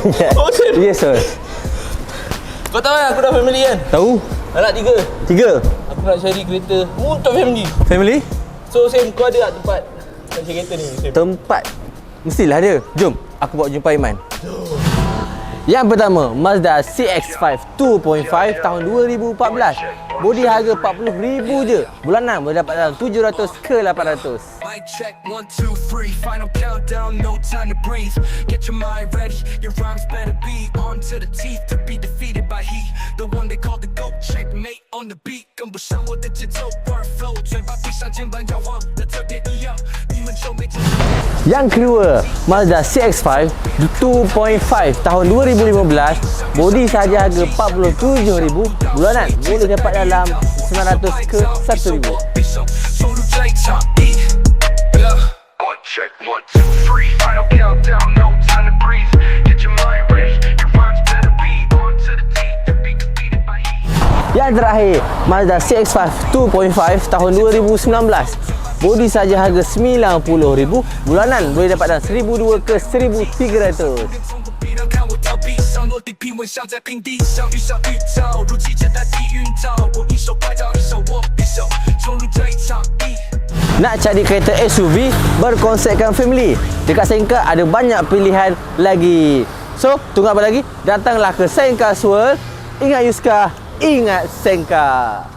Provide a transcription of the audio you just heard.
Yes sir. Kau tahu kan aku dah family kan? Tahu. Anak tiga. Tiga? Aku nak cari kereta. Untuk family. Family? So Sam kau ada tak tempat? Macam kereta ni Sam? Tempat? Mestilah ada Jom Aku bawa jumpa Iman Yang pertama Mazda CX-5 2.5 tahun 2014 Bodi harga RM40,000 je Bulanan boleh dapat dalam 700 ke 800 Mic check, one, two, three. Final countdown, no time to breathe. Get your mind ready, your rhymes better be on to the teeth to be defeated by he. The one they call the GOAT, checkmate on the beat. 跟不上我的节奏，word flow，嘴巴闭上，肩膀仰望的特别一样。 Yang kedua, Mazda CX-5 2.5 tahun 2015 Bodi sahaja harga RM47,000 bulanan Boleh dapat dalam RM900 ke RM1,000 Yang terakhir, Mazda CX-5 2.5 tahun 2019 Bodi sahaja harga RM90,000 Bulanan boleh dapat dalam RM1,200 ke RM1,300 从不必让看我逃避，上落地平稳，像在平地上遇上预兆，如期接待地运道。我一手拍照，一手握匕首，冲入这一场 E。 Nak cari kereta SUV berkonsepkan family Dekat Sengkang ada banyak pilihan lagi So, tunggu apa lagi? Datanglah ke Sengkang World Ingat Yuska, ingat Sengkang